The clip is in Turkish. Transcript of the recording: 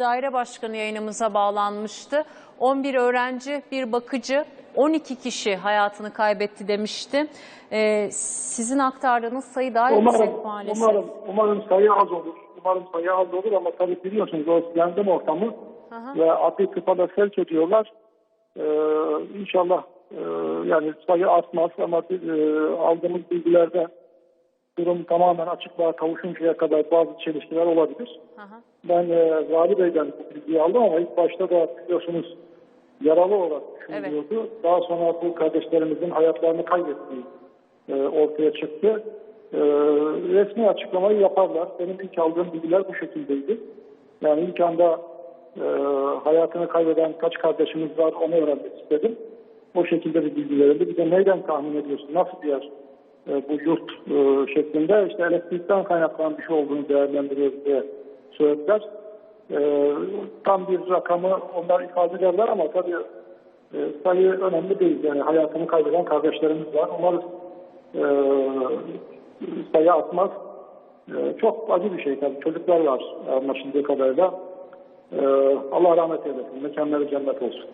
Daire Başkanı yayınımıza bağlanmıştı. 11 öğrenci, bir bakıcı, 12 kişi hayatını kaybetti demişti. Ee, sizin aktardığınız sayı daha Umarım, yüksek maalesef. umarım, umarım sayı az olur. Umarım sayı az olur ama tabii biliyorsunuz o yangın ortamı Aha. ve adli tıpada sevk ediyorlar. Ee, inşallah e, yani sayı artmaz ama e, aldığımız bilgilerde durum tamamen açıklığa kavuşuncaya kadar bazı çelişkiler olabilir. Aha. Ben e, Vali Bey'den bu bilgiyi aldım ama ilk başta da biliyorsunuz yaralı olarak düşünülüyordu. Daha sonra bu kardeşlerimizin hayatlarını kaybettiği e, ortaya çıktı. E, resmi açıklamayı yaparlar. Benim ilk aldığım bilgiler bu şekildeydi. Yani ilk anda e, hayatını kaybeden kaç kardeşimiz var onu öğrenmek istedim. O şekilde bir bilgi verildi. Bir de neyden tahmin ediyorsun? Nasıl bir yer? E, bu yurt e, şeklinde işte elektrikten kaynaklanan bir şey olduğunu değerlendiriyoruz diye söylediler. E, tam bir rakamı onlar ifade ederler ama tabii sayı önemli değil. Yani hayatını kaybeden kardeşlerimiz var. Umarız sayı artmaz. E, çok acı bir şey tabii. Çocuklar var anlaşıldığı kadarıyla. E, Allah rahmet eylesin. Mekanları cennet olsun.